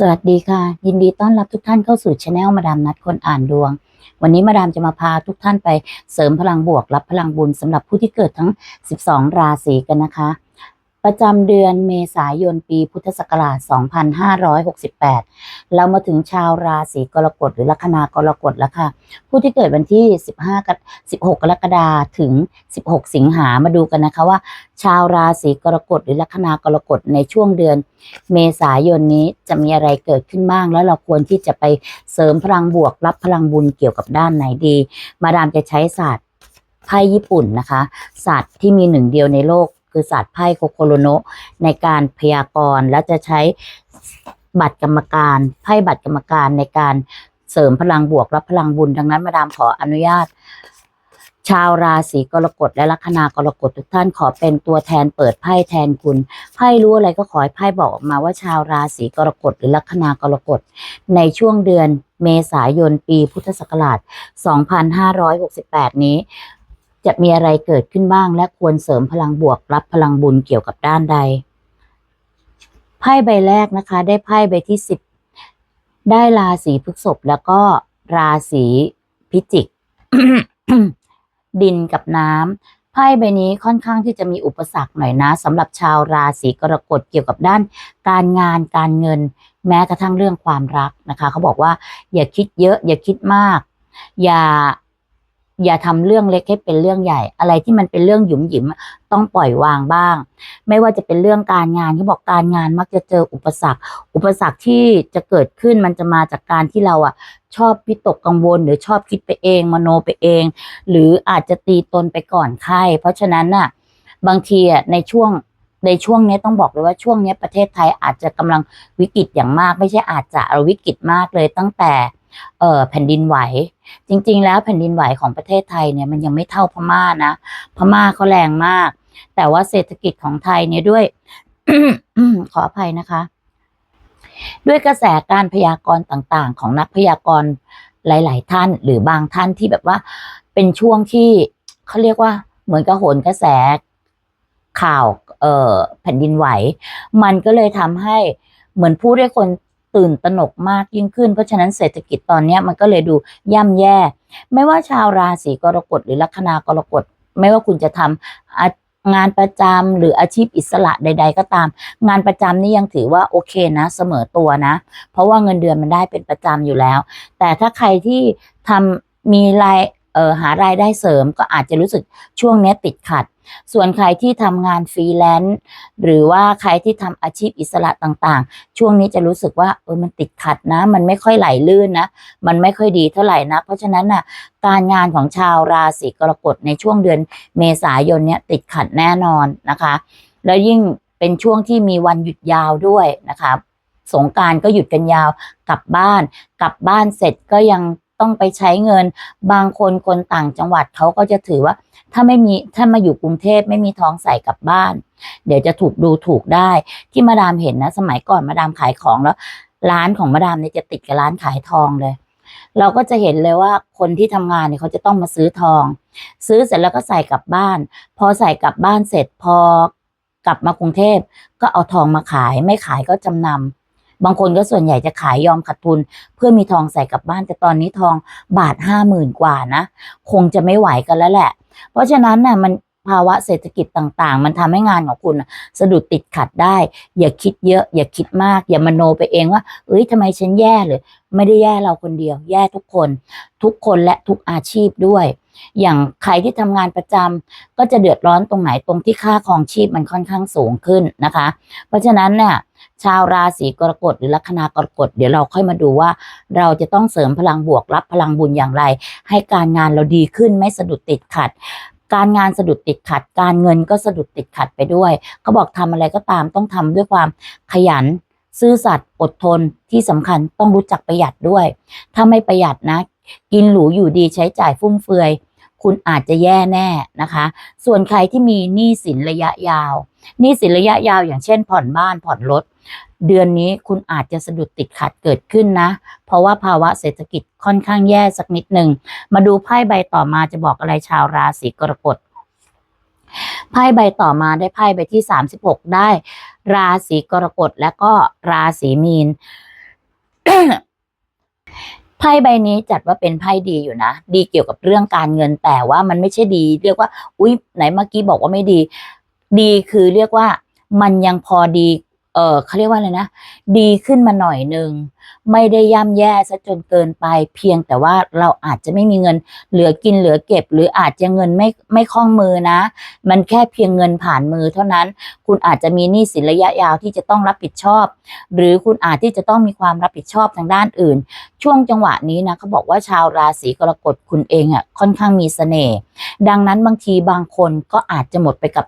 สวัสดีค่ะ ยินดีต้อนรับทุกท่านเข้าสู่ช anel มาดามนัดคนอ่านดวง วันนี้มาดามจะมาพาทุกท่านไปเสริมพลังบวกรับพลังบุญสำหรับผู้ที่เกิดทั้ง 12 ราศีกันนะคะ ประจำเดือนเมษายนปีพุทธศักราช 2568 เรามาถึงชาวราศีกรกฎหรือลัคนากรกฎแล้วค่ะ ผู้ที่เกิดวันที่ 15กับ16 กรกฎาคมถึง 16 สิงหามาดูกันนะคะว่า ชาวราศีกรกฎหรือลัคนากรกฎในช่วงเดือน เมษายนนี้จะมีอะไรเกิดขึ้นบ้าง แล้วเราควรที่จะไปเสริมพลังบวกรับพลังบุญเกี่ยวกับด้านไหนดี มาดามจะใช้ศาสตร์ไพ่ญี่ปุ่นนะคะ ศาสตร์ที่มีหนึ่งเดียวในโลก คือศาสตร์ไพ่โคโคโรโนในการพยากรณ์และจะใช้บัตรกรรมการไพ่บัตรกรรมการในการเสริมพลังบวกรับพลังบุญดังนั้นมาดามขออนุญาต ชาวราศีกรกฎและลัคนากรกฎทุกท่านขอเป็นตัวแทนเปิดไพ่แทนคุณไพ่รู้อะไรก็ขอให้ไพ่บอกออกมาว่าชาวราศีกรกฎหรือลัคนากรกฎในช่วงเดือนเมษายนปีพุทธศักราช 2568 นี้ จะมีอะไรเกิดขึ้นบ้าง และควรเสริมพลังบวกรับพลังบุญเกี่ยวกับด้านใด ไพ่ใบแรกนะคะ ได้ไพ่ใบที่10ได้ราศีพฤษภแล้วก็ราศีพิจิก ดินกับน้ำไพ่ใบนี้ค่อนข้างที่จะมีอุปสรรคหน่อยนะสำหรับชาวราศีกรกฎเกี่ยวกับด้าน การงานการเงิน แม้กระทั่งเรื่องความรักนะคะ เขาบอกว่า อย่าคิดเยอะ อย่าคิดมาก อย่า อย่าทำเรื่องเล็กให้เป็นเรื่องใหญ่ อะไรที่มันเป็นเรื่องหยุมหยิมต้องปล่อยวางบ้าง ไม่ว่าจะเป็นเรื่องการงานเขาบอกการงานมักจะเจออุปสรรค อุปสรรคที่จะเกิดขึ้นมันจะมาจากการที่เราอะชอบพิตกกังวล หรือชอบคิดไปเอง มโนไปเอง หรืออาจจะตีตนไปก่อนไข้เพราะฉะนั้นน่ะบางทีอะในช่วงในช่วงนี้ต้องบอกเลยว่าช่วงนี้ประเทศไทยอาจจะกำลังวิกฤตอย่างมาก ไม่ใช่อาจจะเอาวิกฤตมากเลยตั้งแต่ แผ่นดินไหว จริง ๆ แล้วแผ่นดินไหวของประเทศไทยเนี่ยมันยังไม่เท่าพม่านะ พม่าเขาแรงมาก แต่ว่าเศรษฐกิจของไทยเนี่ยด้วย ขออภัยนะคะ ด้วยกระแสการพยากรณ์ต่างๆ ของนักพยากรณ์หลาย ๆ ท่าน หรือบางท่านที่แบบว่าเป็นช่วงที่เขาเรียกว่าเหมือนกับโหนกระแสข่าว เอ่อแผ่นดินไหว มันก็เลยทำให้เหมือนผู้ได้คน ตื่นตระหนกมากยิ่งขึ้น เพราะฉะนั้นเศรษฐกิจตอนนี้มันก็เลยดูย่ำแย่ ไม่ว่าชาวราศีกรกฎหรือลัคนากรกฎ ไม่ว่าคุณจะทำงานประจำหรืออาชีพอิสระใด ๆ ก็ตาม งานประจำนี่ยังถือว่าโอเคนะเสมอตัวนะ เพราะว่าเงินเดือนมันได้เป็นประจำอยู่แล้ว แต่ถ้าใครที่ทำมีรายหารายได้เสริมก็อาจจะรู้สึกช่วงนี้ติดขัด ส่วนใครที่ทำงานฟรีแลนซ์หรือว่าใครที่ทำอาชีพอิสระต่างๆ ช่วงนี้จะรู้สึกว่าเออมันติดขัดนะ มันไม่ค่อยไหลลื่นนะ มันไม่ค่อยดีเท่าไหร่นะ เพราะฉะนั้นน่ะการงานของชาวราศีกรกฎในช่วงเดือนเมษายนเนี่ยติดขัดแน่นอนนะคะ แล้วยิ่งเป็นช่วงที่มีวันหยุดยาวด้วยนะคะสงการก็หยุดกันยาวกลับบ้าน กลับบ้านเสร็จก็ยัง ต้องไปใช้เงิน บางคนคนต่างจังหวัดเขาก็จะถือว่า ถ้าไม่มีถ้ามาอยู่กรุงเทพไม่มีทองใส่กลับบ้าน เดี๋ยวจะถูกดูถูกได้ที่มาดามเห็นนะ สมัยก่อนมาดามขายของแล้ว ร้านของมาดามเนี่ยจะติดกับร้านขายทองเลย เราก็จะเห็นเลยว่าคนที่ทำงานเนี่ยเขาจะต้องมาซื้อทอง ซื้อเสร็จแล้วก็ใส่กลับบ้าน พอใส่กลับบ้านเสร็จพอกลับมากรุงเทพก็เอาทองมาขายไม่ขายก็จำนำ บางคนก็ส่วนใหญ่จะขายยอมขาดทุน เพื่อมีทองใส่กลับบ้านแต่ตอนนี้ทองบาทห้าหมื่นกว่านะ คงจะไม่ไหวกันแล้วแหละ เพราะฉะนั้นน่ะมันภาวะเศรษฐกิจต่างๆ มันทำให้งานของคุณสะดุดติดขัดได้ อย่าคิดเยอะ อย่าคิดมาก อย่ามโนไปเองว่า เอ้ยทำไมฉันแย่เลยไม่ได้แย่เราคนเดียว แย่ทุกคน ทุกคนและทุกอาชีพด้วย อย่างใครที่ทำงานประจำก็จะเดือดร้อนตรงไหนตรงที่ค่าครองชีพมันค่อนข้างสูงขึ้นนะคะ เพราะฉะนั้นเนี่ย ชาวราศีกรกฎหรือลัคนากรกฎเดี๋ยวเราค่อยมาดูว่า เราจะต้องเสริมพลังบวกรับพลังบุญอย่างไร ให้การงานเราดีขึ้นไม่สะดุดติดขัด การงานสะดุดติดขัด การเงินก็สะดุดติดขัดไปด้วยเขาบอกทำอะไรก็ตามต้องทำด้วยความขยันซื่อสัตย์อดทนที่สำคัญต้องรู้จักประหยัดด้วย ถ้าไม่ประหยัดนะ กินหรูอยู่ดีใช้จ่ายฟุ่มเฟือย คุณอาจจะแย่แน่นะคะ ส่วนใครที่มีหนี้สินระยะยาวหนี้สินระยะยาวอย่างเช่น ผ่อนบ้านผ่อนรถเดือนนี้คุณอาจจะสะดุดติดขัดเกิดขึ้นนะ เพราะว่าภาวะเศรษฐกิจค่อนข้างแย่สักนิดหนึ่ง มาดูไพ่ใบต่อมาจะบอกอะไรชาวราศีกรกฎไพ่ใบต่อมาได้ไพ่ใบที่ 36 ได้ ราศีกรกฎและก็ราศีมีน ไพ่ใบนี้จัดว่าเป็นไพ่ดีอยู่นะ ดีเกี่ยวกับเรื่องการเงินแต่ว่ามันไม่ใช่ดี เรียกว่า อุ๊ย ไหนเมื่อกี้บอกว่าไม่ดี ดีคือเรียกว่ามันยังพอดี เออเขาเรียกว่าอะไรนะ ดีขึ้นมาหน่อยนึง ไม่ได้ย่ำแย่ซะจนเกินไปเพียงแต่ว่าเราอาจจะไม่มีเงิน เหลือกินเหลือเก็บ หรืออาจจะเงินไม่ไม่คล่องมือนะ มันแค่เพียงเงินผ่านมือเท่านั้น คุณอาจจะมีหนี้สินระยะยาวที่จะต้องรับผิดชอบ หรือคุณอาจที่จะต้องมีความรับผิดชอบทางด้านอื่น ช่วงจังหวะนี้นะเขาบอกว่าชาวราศีกรกฎคุณเองอะค่อนข้างมีเสน่ห์ดังนั้นบางทีบางคนก็อาจจะหมดไปกับ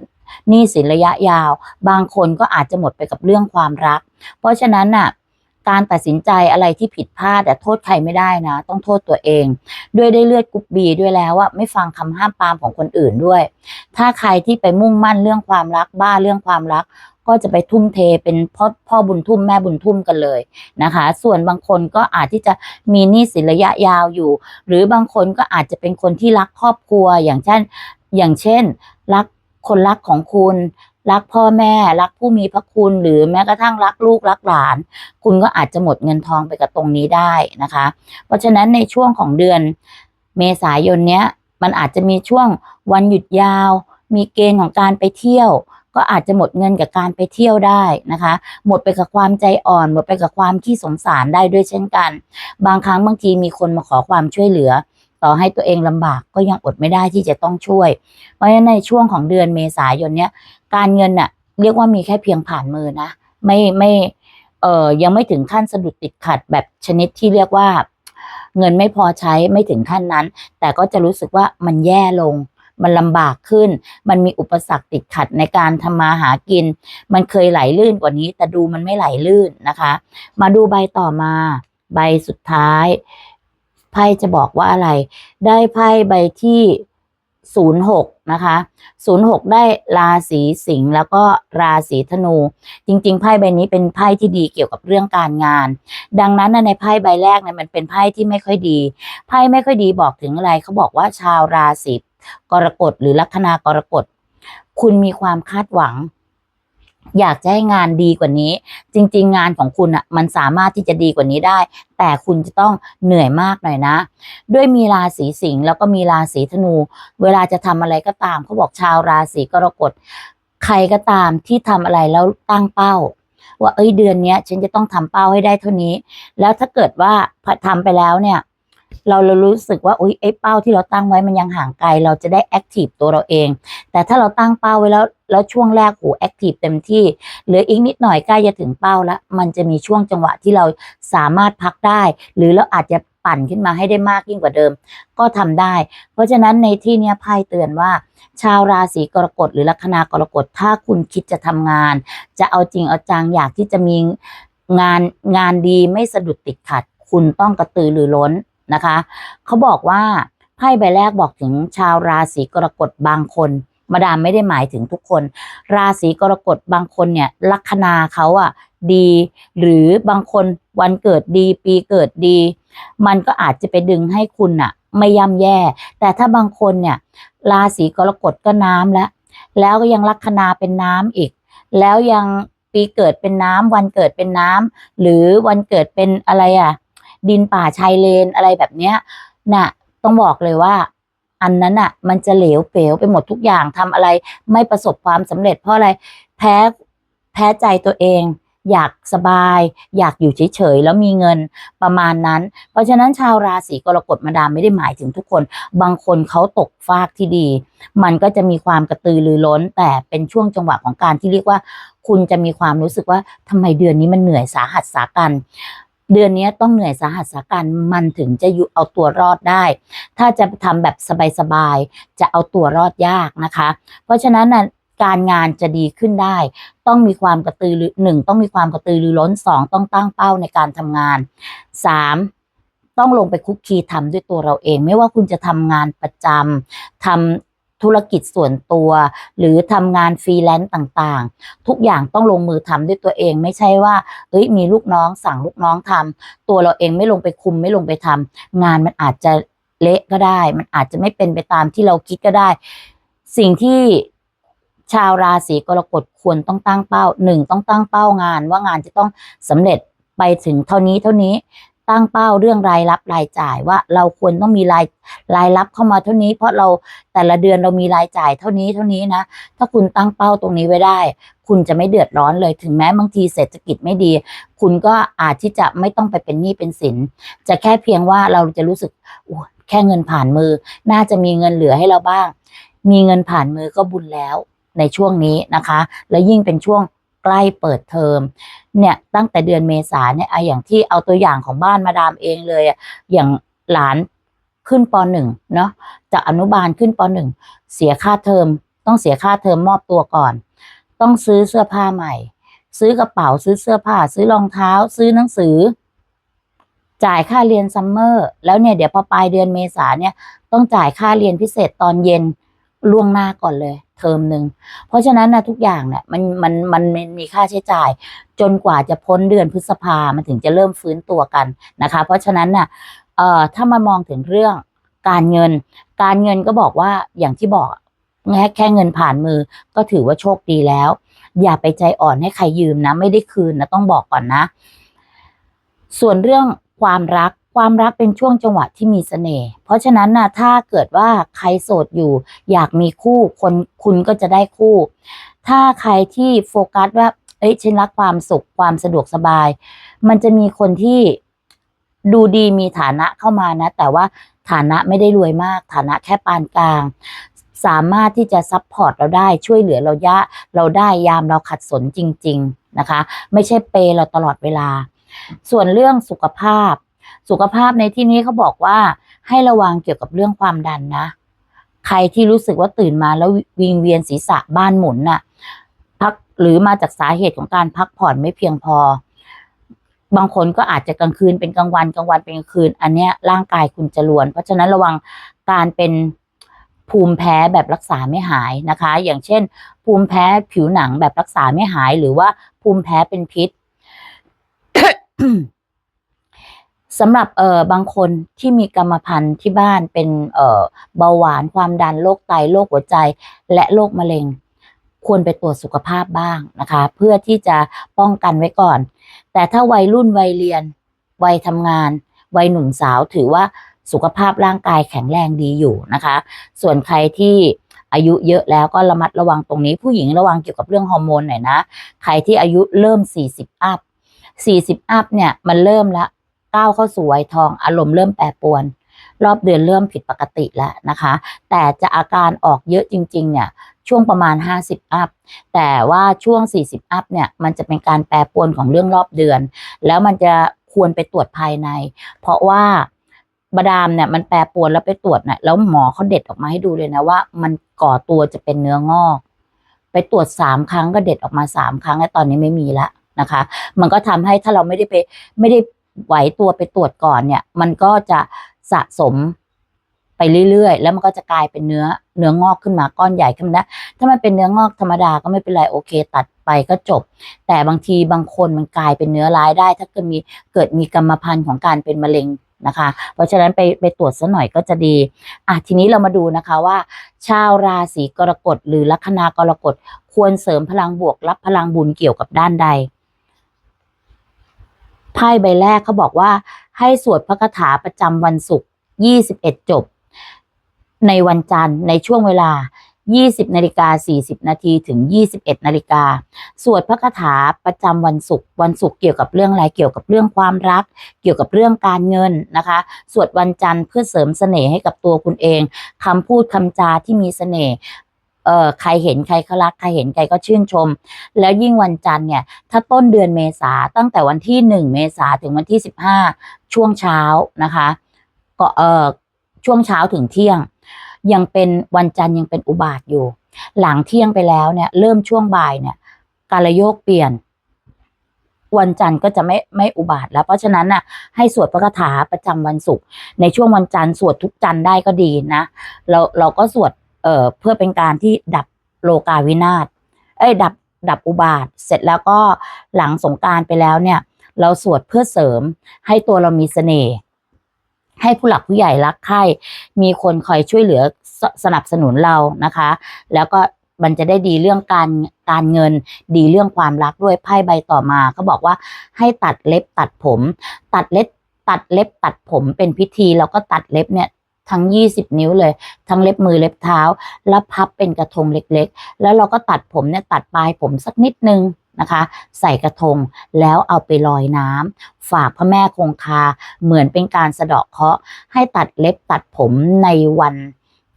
หนี้สินระยะยาว บางคนก็อาจจะหมดไปกับเรื่องความรัก เพราะฉะนั้นน่ะ การตัดสินใจอะไรที่ผิดพลาดแต่โทษใครไม่ได้นะ ต้องโทษตัวเอง ด้วยได้เลือดกรุ๊ปบีด้วยแล้วว่าไม่ฟังคำห้ามปามของคนอื่นด้วย ถ้าใครที่ไปมุ่งมั่นเรื่องความรักบ้าเรื่องความรัก ก็จะไปทุ่มเทเป็นพ่อพ่อบุญทุ่มแม่บุญทุ่มกันเลยนะคะ ส่วนบางคนก็อาจที่จะมีหนี้สินระยะยาวอยู่ หรือบางคนก็อาจจะเป็นคนที่รักครอบครัวอย่างเช่นอย่างเช่น รัก คนรักของคุณ รักพ่อแม่ รักผู้มีพระคุณ หรือแม้กระทั่งรักลูกรักหลาน คุณก็อาจจะหมดเงินทองไปกับตรงนี้ได้นะคะ เพราะฉะนั้นในช่วงของเดือนเมษายนเนี้ยมันอาจจะมีช่วงวันหยุดยาว มีเกณฑ์ของการไปเที่ยว ก็อาจจะหมดเงินกับการไปเที่ยวได้นะคะ หมดไปกับความใจอ่อน หมดไปกับความขี้สงสารได้ด้วยเช่นกัน บางครั้งบางทีมีคนมาขอความช่วยเหลือ ต่อให้ตัวเองลำบากก็ยังอดไม่ได้ที่จะต้องช่วย เพราะฉะนั้นในช่วงของเดือนเมษายนเนี้ยการเงินน่ะเรียกว่ามีแค่เพียงผ่านมือนะไม่ไม่เอ่อยังไม่ถึงขั้นสะดุดติดขัดแบบชนิดที่เรียกว่า เงินไม่พอใช้ไม่ถึงขั้นนั้น แต่ก็จะรู้สึกว่ามันแย่ลง มันลำบากขึ้น มันมีอุปสรรคติดขัดในการทำมาหากิน มันเคยไหลลื่นกว่านี้ แต่ดูมันไม่ไหลลื่นนะคะ มาดูใบต่อมา ใบสุดท้าย ไพ่จะบอกว่าอะไร ได้ไพ่ใบที่ศูนย์หกนะคะศูนย์หกได้ราศีสิงห์แล้วก็ราศีธนู จริงๆไพ่ใบนี้เป็นไพ่ที่ดีเกี่ยวกับเรื่องการงาน ดังนั้นในไพ่ใบแรกเนี่ยมันเป็นไพ่ที่ไม่ค่อยดี ไพ่ไม่ค่อยดีบอกถึงอะไรเขาบอกว่าชาวราศีกรกฎหรือลัคนากรกฎ คุณมีความคาดหวัง อยากจะให้งานดีกว่านี้ จริง ๆ งานของคุณอะมันสามารถที่จะดีกว่านี้ได้ แต่คุณจะต้องเหนื่อยมากหน่อยนะ ด้วยมีราศีสิงห์แล้วก็มีราศีธนู เวลาจะทำอะไรก็ตามเขาบอกชาวราศีกรกฎใครก็ตามที่ทำอะไรแล้วตั้งเป้า ว่าเอ้ยเดือนนี้ฉันจะต้องทำเป้าให้ได้เท่านี้ แล้วถ้าเกิดว่าทำไปแล้วเนี่ย เราเรารู้สึกว่าอุ้ยไอ้เป้าที่เราตั้งไว้มันยังห่างไกล เราจะได้แอคทีฟตัวเราเอง แต่ถ้าเราตั้งเป้าไว้แล้วแล้วช่วงแรกโหแอคทีฟเต็มที่เหลืออีกนิดหน่อยใกล้จะถึงเป้าแล้วมันจะมีช่วงจังหวะที่เราสามารถพักได้ หรือเราอาจจะปั่นขึ้นมาให้ได้มากยิ่งกว่าเดิม ก็ทำได้ เพราะฉะนั้นในที่เนี้ยไพ่เตือนว่า ชาวราศีกรกฎหรือลัคนากรกฎถ้าคุณคิดจะทำงาน จะเอาจริงเอาจังอยากที่จะมีงานงานดีไม่สะดุดติดขัด คุณต้องกระตือรือร้น นะคะเขาบอกว่าไพ่ใบแรกบอกถึงชาวราศีกรกฎบางคนมาดามไม่ได้หมายถึงทุกคน ราศีกรกฎบางคนเนี่ยลัคนาเขาอะดี หรือบางคนวันเกิดดี ปีเกิดดี มันก็อาจจะไปดึงให้คุณอะไม่ย่ำแย่ แต่ถ้าบางคนเนี่ยราศีกรกฎก็น้ำแล้วแล้วก็ยังลัคนาเป็นน้ำอีก แล้วยังปีเกิดเป็นน้ำวันเกิดเป็นน้ำหรือวันเกิดเป็นอะไรอะ ดินป่าชายเลนอะไรแบบเนี้ยน่ะต้องบอกเลยว่า อันนั้นอะ มันจะเหลวเป๋วไปหมดทุกอย่างทำอะไร ไม่ประสบความสำเร็จเพราะอะไรแพ้แพ้ใจตัวเอง อยากสบาย อยากอยู่เฉยๆแล้วมีเงินประมาณนั้น เพราะฉะนั้นชาวราศีกรกฎมาดามไม่ได้หมายถึงทุกคน บางคนเขาตกฟากที่ดี มันก็จะมีความกระตือรือร้น แต่เป็นช่วงจังหวะของการที่เรียกว่า คุณจะมีความรู้สึกว่าทำไมเดือนนี้มันเหนื่อยสาหัสสากัน เดือนนี้ต้องเหนื่อยสาหัสากันมันถึงจะอยู่เอาตัวรอดได้ ถ้าจะทำแบบสบายๆจะเอาตัวรอดยากนะคะ เพราะฉะนั้นนะการงานจะดีขึ้นได้ ต้องมีความกระตือรือหนึ่งต้องมีความกระตือรือร้นสองต้องตั้งเป้าในการทำงานสามต้องลงไปคุกคีทำด้วยตัวเราเอง ไม่ว่าคุณจะทำงานประจำทำ ธุรกิจส่วนตัว หรือทำงานฟรีแลนซ์ต่างๆ ทุกอย่างต้องลงมือทำด้วยตัวเองไม่ใช่ว่าเอ้ยมีลูกน้องสั่งลูกน้องทำตัวเราเองไม่ลงไปคุมไม่ลงไปทำงานมันอาจจะเละก็ได้ มันอาจจะไม่เป็นไปตามที่เราคิดก็ได้ สิ่งที่ชาวราศีกรกฎควรต้องตั้งเป้าหนึ่งต้องตั้งเป้างานว่างานจะต้องสำเร็จไปถึงเท่านี้เท่านี้ ตั้งเป้าเรื่องรายรับรายจ่ายว่าเราควรต้องมีรายรายรับเข้ามาเท่านี้ เพราะเราแต่ละเดือนเรามีรายจ่ายเท่านี้เท่านี้นะ ถ้าคุณตั้งเป้าตรงนี้ไว้ได้ คุณจะไม่เดือดร้อนเลยถึงแม้บางทีเศรษฐกิจไม่ดี คุณก็อาจที่จะไม่ต้องไปเป็นหนี้เป็นสิน จะแค่เพียงว่าเราจะรู้สึกอุ๊ยแค่เงินผ่านมือ น่าจะมีเงินเหลือให้เราบ้าง มีเงินผ่านมือก็บุญแล้วในช่วงนี้นะคะ และยิ่งเป็นช่วง กล้เปิดเทอมเนี่ยตั้งแต่เดือนเมษาเนี่ยไอะอย่างที่เอาตัวอย่างของบ้านมาดามเองเลยอะอย่างหลานขึ้นปหนึ่งเนาะจากอนุบาลขึ้นปหนึ่งเสียค่าเทอม ต้องเสียค่าเทอมมอบตัวก่อน ต้องซื้อเสื้อผ้าใหม่ ซื้อกระเป๋าซื้อเสื้อผ้า ซื้อรองเท้า ซื้อหนังสือ จ่ายค่าเรียนซัมเมอร์แล้วเนี่ยเดี๋ยวพอปลายเดือนเมษาเนี่ยต้องจ่ายค่าเรียนพิเศษตอนเย็น ล่วงหน้าก่อนเลย เทอมหนึ่งเพราะฉะนั้นนะทุกอย่างเนี่ยมันมันมันมีค่าใช้จ่าย จนกว่าจะพ้นเดือนพฤษภามันถึงจะเริ่มฟื้นตัวกันนะคะ เพราะฉะนั้นน่ะเอ่อถ้ามามองถึงเรื่องการเงิน การเงินก็บอกว่าอย่างที่บอกแค่แค่เงินผ่านมือก็ถือว่าโชคดีแล้ว อย่าไปใจอ่อนให้ใครยืมนะ ไม่ได้คืนนะต้องบอกก่อนนะ ส่วนเรื่องความรัก ความรักเป็นช่วงจังหวะที่มีเสน่ห์ เพราะฉะนั้นนะถ้าเกิดว่าใครโสดอยู่ อยากมีคู่คนคุณก็จะได้คู่ ถ้าใครที่โฟกัสว่าเอ้ยฉันรักความสุขความสะดวกสบาย มันจะมีคนที่ดูดีมีฐานะเข้ามานะ แต่ว่าฐานะไม่ได้รวยมาก ฐานะแค่ปานกลาง สามารถที่จะซัพพอร์ตเราได้ช่วยเหลือเรายะเราได้ยามเราขัดสนจริง ๆนะคะ ไม่ใช่เปย์เราตลอดเวลา ส่วนเรื่องสุขภาพ สุขภาพในที่นี้เขาบอกว่าให้ระวังเกี่ยวกับเรื่องความดันนะ ใครที่รู้สึกว่าตื่นมาแล้ววิงเวียนศีรษะบ้านหมุนน่ะ พักหรือมาจากสาเหตุของการพักผ่อนไม่เพียงพอ บางคนก็อาจจะกลางคืนเป็นกลางวันกลางวันเป็นกลางคืน อันเนี้ยร่างกายคุณจะรวน เพราะฉะนั้นระวังการเป็นภูมิแพ้แบบรักษาไม่หายนะคะ อย่างเช่น ภูมิแพ้ผิวหนังแบบรักษาไม่หายหรือว่าภูมิแพ้เป็นพิษ สำหรับเอ่อบางคนที่มีกรรมพันธุ์ที่บ้านเป็นเอ่อเบาหวานความดันโรคไตโรคหัวใจ และโรคมะเร็ง ควรไปตรวจสุขภาพบ้างนะคะ เพื่อที่จะป้องกันไว้ก่อน แต่ถ้าวัยรุ่นวัยเรียน วัยทำงาน วัยหนุ่มสาวถือว่าสุขภาพร่างกายแข็งแรงดีอยู่นะคะ ส่วนใครที่อายุเยอะแล้วก็ระมัดระวังตรงนี้ ผู้หญิงระวังเกี่ยวกับเรื่องฮอร์โมนหน่อยนะ ใครที่อายุเริ่ม 40 อัพ 40 อัพเนี่ยมันเริ่มละ ก้าวเข้าสู่วัยทองอารมณ์เริ่มแปรปรวน รอบเดือนเริ่มผิดปกติแล้วนะคะ แต่จะอาการออกเยอะจริง ๆ เนี่ยช่วงประมาณ 50 อัพ แต่ว่าช่วง 40 อัพเนี่ย มันจะเป็นการแปรปรวนของเรื่องรอบเดือน แล้วมันจะควรไปตรวจภายใน เพราะว่าบดามเนี่ยมันแปรปรวนแล้วไปตรวจเนี่ยแล้วหมอเขาเด็ดออกมาให้ดูเลยนะว่า มันก่อตัวจะเป็นเนื้องอก ไปตรวจสามครั้งก็เด็ดออกมาสามครั้งแล้วตอนนี้ไม่มีละนะคะ มันก็ทำให้ถ้าเราไม่ได้ไปไม่ได้ ไหวตัวไปตรวจก่อนเนี่ย มันก็จะสะสมไปเรื่อยๆ แล้วมันก็จะกลายเป็นเนื้อเนื้องอกขึ้นมาก้อนใหญ่ขึ้นมาได้ถ้ามันเป็นเนื้องอกธรรมดาก็ไม่เป็นไรโอเค ตัดไปก็จบ แต่บางทีบางคนมันกลายเป็นเนื้อร้ายได้ ถ้าเกิดมีเกิดมีกรรมพันธุ์ของการเป็นมะเร็งนะคะ เพราะฉะนั้นไปไปตรวจซะหน่อยก็จะดีอะทีนี้เรามาดูนะคะว่า ชาวราศีกรกฎหรือลัคนากรกฎควรเสริมพลังบวกรับพลังบุญเกี่ยวกับด้านใด ไพ่ใบแรกเขาบอกว่า ให้สวดพระคาถาประจำวันศุกร์21 จบ ในวันจันทร์ในช่วงเวลา 20นาฬิกา40นาทีถึง 21นาฬิกาสวดพระคาถาประจำวันศุกร์วันศุกร์เกี่ยวกับเรื่องอะไรเกี่ยวกับเรื่องความรัก เกี่ยวกับเรื่องการเงินนะคะ สวดวันจันทร์เพื่อเสริมเสน่ห์ให้กับตัวคุณเองคำพูดคำจาที่มีเสน่ห์ เอ่อใครเห็นใครเขารักใครเห็นใครก็ชื่นชม แล้วยิ่งวันจันทร์เนี่ย ถ้าต้นเดือนเมษาตั้งแต่วันที่หนึ่งเมษาถึงวันที่สิบห้าช่วงเช้านะคะ ก็เอ่อช่วงเช้าถึงเที่ยง ยังเป็นวันจันทร์ยังเป็นอุบาทอยู่ หลังเที่ยงไปแล้วเนี่ย เริ่มช่วงบ่ายเนี่ย การโยกเปลี่ยน วันจันทร์ก็จะไม่ไม่อุบาทแล้ว เพราะฉะนั้นน่ะให้สวดพระคาถาประจำวันศุกร์ในช่วงวันจันทร์สวดทุกจันทร์ได้ก็ดีนะเราเราก็สวด เอ่อเพื่อเป็นการที่ดับโลกาวินาศเอ้ยดับดับอุบาท เสร็จแล้วก็หลังสงการไปแล้วเนี่ย เราสวดเพื่อเสริมให้ตัวเรามีเสน่ห์ให้ผู้หลักผู้ใหญ่รักใคร่มีคนคอยช่วยเหลือสสนับสนุนเรานะคะ แล้วก็มันจะได้ดีเรื่องการการเงิน ดีเรื่องความรักด้วยไพ่ใบต่อมาเขาบอกว่าให้ตัดเล็บตัดผม ตัดเล็บตัดเล็บตัดผมเป็นพิธีแล้วก็ตัดเล็บเนี่ย ทั้ง 20 นิ้วเลย ทั้งเล็บมือเล็บเท้า แล้วพับเป็นกระทงเล็กๆ แล้วเราก็ตัดผมเนี่ยตัดปลายผมสักนิดนึงนะคะ ใส่กระทงแล้วเอาไปลอยน้ำฝากพระแม่คงคาเหมือนเป็นการสะเดาะเคราะห์ให้ตัดเล็บตัดผมในวัน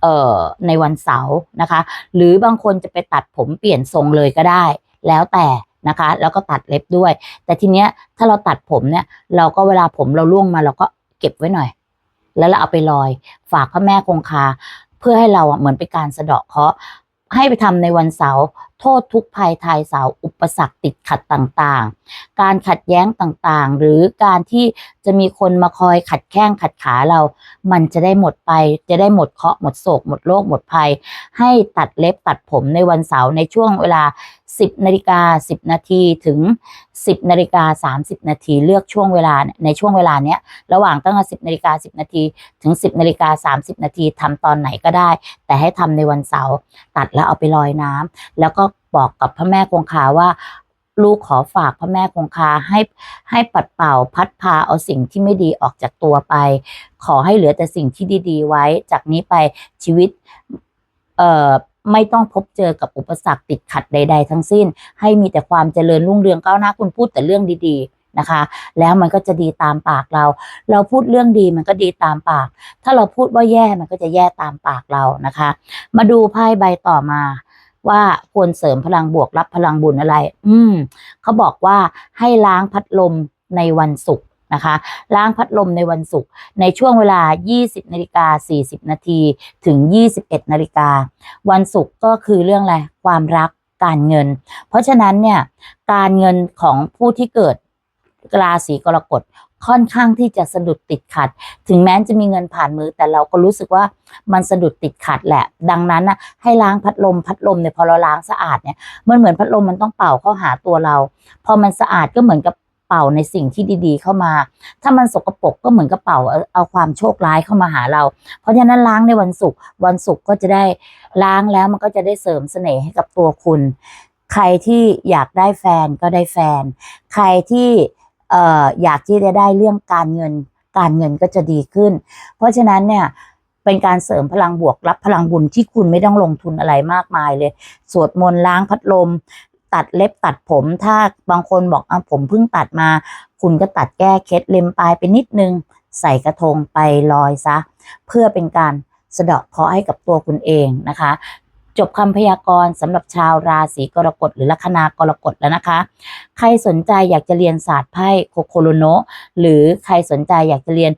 เอ่อในวันเสาร์นะคะ หรือบางคนจะไปตัดผมเปลี่ยนทรงเลยก็ได้ แล้วแต่นะคะ แล้วก็ตัดเล็บด้วย แต่ทีเนี้ยถ้าเราตัดผมเนี่ย เราก็เวลาผมเราล่วงมาเราก็เก็บไว้หน่อย แล้วเราเอาไปลอย ฝากพระแม่คงคา เพื่อให้เราอะเหมือนเป็นการสะเดาะเคราะห์ให้ไปทำในวันเสาร์ โทษทุกภัยทายเสาร์อุปสรรคติดขัดต่างๆ การขัดแย้งต่างๆ หรือการที่จะมีคนมาคอยขัดแข้งขัดขาเรา มันจะได้หมดไป จะได้หมดเคาะหมดโศกหมดโรคหมดภัย ให้ตัดเล็บตัดผมในวันเสาร์ในช่วงเวลา 10นาฬิกา10 นาทีถึง 10นาฬิกา30 นาทีเลือกช่วงเวลาในช่วงเวลาเนี้ยระหว่างตั้งแต่10นาฬิกา10 นาทีถึง 10นาฬิกา30 นาทีทำตอนไหนก็ได้ แต่ให้ทำในวันเสาร์ตัดแล้วเอาไปลอยน้ำแล้วก็ บอกกับพระแม่คงคาว่า ลูกขอฝากพระแม่คงคาให้ให้ปัดเป่าพัดพาเอาสิ่งที่ไม่ดีออกจากตัวไป ขอให้เหลือแต่สิ่งที่ดี ๆ ไว้ จากนี้ไปชีวิต เอ่อไม่ต้องพบเจอกับอุปสรรคติดขัดใด ๆ ทั้งสิ้น ให้มีแต่ความเจริญรุ่งเรืองก้าวหน้าคุณพูดแต่เรื่องดีๆนะคะ แล้วมันก็จะดีตามปากเรา เราพูดเรื่องดีมันก็ดีตามปาก ถ้าเราพูดว่าแย่มันก็จะแย่ตามปากเรานะคะ มาดูไพ่ใบต่อมา ว่าควรเสริมพลังบวกรับพลังบุญอะไร อืมเขาบอกว่าให้ล้างพัดลมในวันศุกร์นะคะล้างพัดลมในวันศุกร์ในช่วงเวลา 20นาฬิกา40 นาทีถึง 21นาฬิกาวันศุกร์ก็คือเรื่องอะไรความรักการเงิน เพราะฉะนั้นเนี่ยการเงินของผู้ที่เกิดราศีกรกฎ ค่อนข้างที่จะสะดุดติดขัด ถึงแม้จะมีเงินผ่านมือ แต่เราก็รู้สึกว่ามันสะดุดติดขัดแหละ ดังนั้นนะให้ล้างพัดลมพัดลมเนี่ยพอเราล้างสะอาดเนี่ยมันเหมือนพัดลมมันต้องเป่าเข้าหาตัวเรา พอมันสะอาดก็เหมือนกับเป่าในสิ่งที่ดีๆเข้ามา ถ้ามันสกปรกก็เหมือนกับเป่าเอาเอาความโชคร้ายเข้ามาหาเรา เพราะฉะนั้นล้างในวันศุกร์วันศุกร์ก็จะได้ล้างแล้วมันก็จะได้เสริมเสน่ห์ให้กับตัวคุณ ใครที่อยากได้แฟนก็ได้แฟน ใครที่ อยากที่จะได้เรื่องการเงิน การเงินก็จะดีขึ้น เพราะฉะนั้นเนี่ยเป็นการเสริมพลังบวกรับพลังบุญที่คุณไม่ต้องลงทุนอะไรมากมายเลย สวดมนต์ล้างพัดลม ตัดเล็บตัดผม ถ้าบางคนบอกอะผมเพิ่งตัดมา คุณก็ตัดแก้เคล็ดเล็มปลายไปนิดนึง ใส่กระทงไปลอยซะ เพื่อเป็นการสะเดาะเคราะห์ให้กับตัวคุณเองนะคะ จบคำพยากรณ์สำหรับชาวราศีกรกฎหรือลัคนากรกฎแล้วนะคะ ใครสนใจอยากจะเรียนศาสตร์ไพ่โคโคโลโนะหรือใครสนใจอยากจะเรียน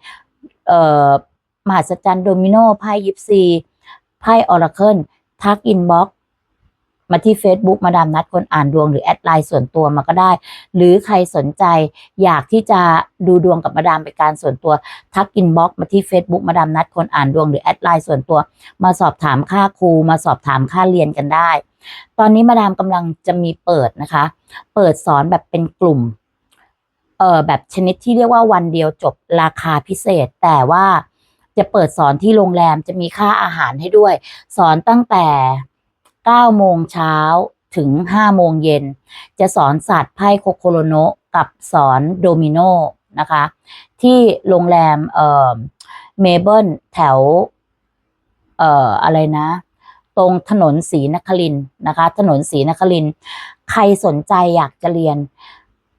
เอ่อมหาสจรรย์โดมิโนไพ่ยิปซีไพ่ออราเคิลทักอินบ็อก มาที่ Facebook มาดามนัดคนอ่านดวงหรือแอดไลน์ส่วนตัวมาก็ได้ หรือใครสนใจอยากที่จะดูดวงกับมาดามเป็นการส่วนตัว ทักอินบ็อกมาที่ Facebook มาดามนัดคนอ่านดวงหรือแอดไลน์ส่วนตัว มาสอบถามค่าครูมาสอบถามค่าเรียนกันได้ ตอนนี้มาดามกำลังจะมีเปิดนะคะ เปิดสอนแบบเป็นกลุ่มเอ่อแบบชนิดที่เรียกว่าวันเดียวจบราคาพิเศษ แต่ว่าจะเปิดสอนที่โรงแรมจะมีค่าอาหารให้ด้วย สอนตั้งแต่ 9 โมงเช้าถึง 5 โมงเย็น จะสอนศาสตร์ไพ่โคโคโลโนะกับสอนโดมิโนนะคะ ที่โรงแรมเอ่อเมเบิลแถวเอ่ออะไรนะ ตรงถนนศรีนครินนะคะ ถนนศรีนคริน ใครสนใจอยากจะเรียน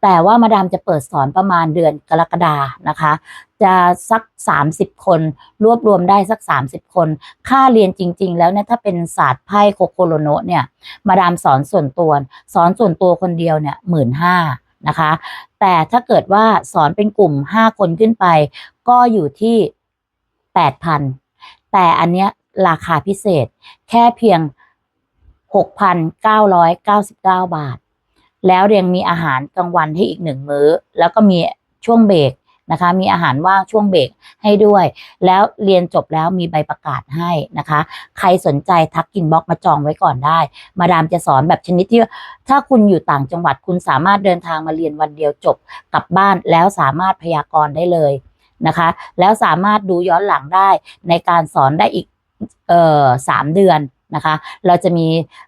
แต่ว่ามาดามจะเปิดสอนประมาณเดือนกรกฎานะคะ จะสัก 30 คน รวบรวมได้สัก 30 คน ค่าเรียนจริง ๆ แล้วเนี่ยถ้าเป็นศาสตร์ไพ่โคโคโลโนเนี่ย มาดามสอนส่วนตัว สอนส่วนตัวคนเดียวเนี่ยหมื่นห้านะคะ แต่ถ้าเกิดว่าสอนเป็นกลุ่ม 5 คนขึ้นไป ก็อยู่ที่ 8,000 แต่อันเนี้ยราคาพิเศษแค่เพียง 6,999 บาท แล้วยังมีอาหารกลางวันให้อีกหนึ่งมื้อ แล้วก็มีช่วงเบรกนะคะ มีอาหารว่างช่วงเบรกให้ด้วย แล้วเรียนจบแล้วมีใบประกาศให้นะคะ ใครสนใจทักกินบล็อกมาจองไว้ก่อนได้ มาดามจะสอนแบบชนิดที่ถ้าคุณอยู่ต่างจังหวัดคุณสามารถเดินทางมาเรียนวันเดียวจบกลับบ้านแล้วสามารถพยากรณ์ได้เลยนะคะ แล้วสามารถดูย้อนหลังได้ในการสอนได้อีกเอ่อสามเดือน นะคะ เราจะมี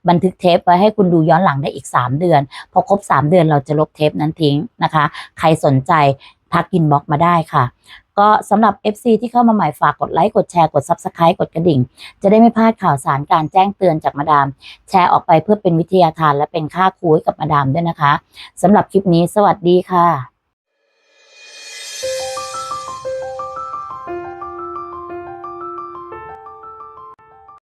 บันทึกเทปไว้ให้คุณดูย้อนหลังได้อีก 3 เดือน พอครบ 3 เดือนเราจะลบเทปนั้นทิ้งนะคะ ใครสนใจทักอินบ็อกมาได้ค่ะ ก็สำหรับ FC ที่เข้ามาใหม่ฝากกดไลค์ กดแชร์ กด Subscribe กดกระดิ่ง จะได้ไม่พลาดข่าวสารการแจ้งเตือนจากมาดาม แชร์ออกไปเพื่อเป็นวิทยาทานและเป็นค่าครูให้กับมาดามด้วยนะคะสำหรับคลิปนี้สวัสดีค่ะ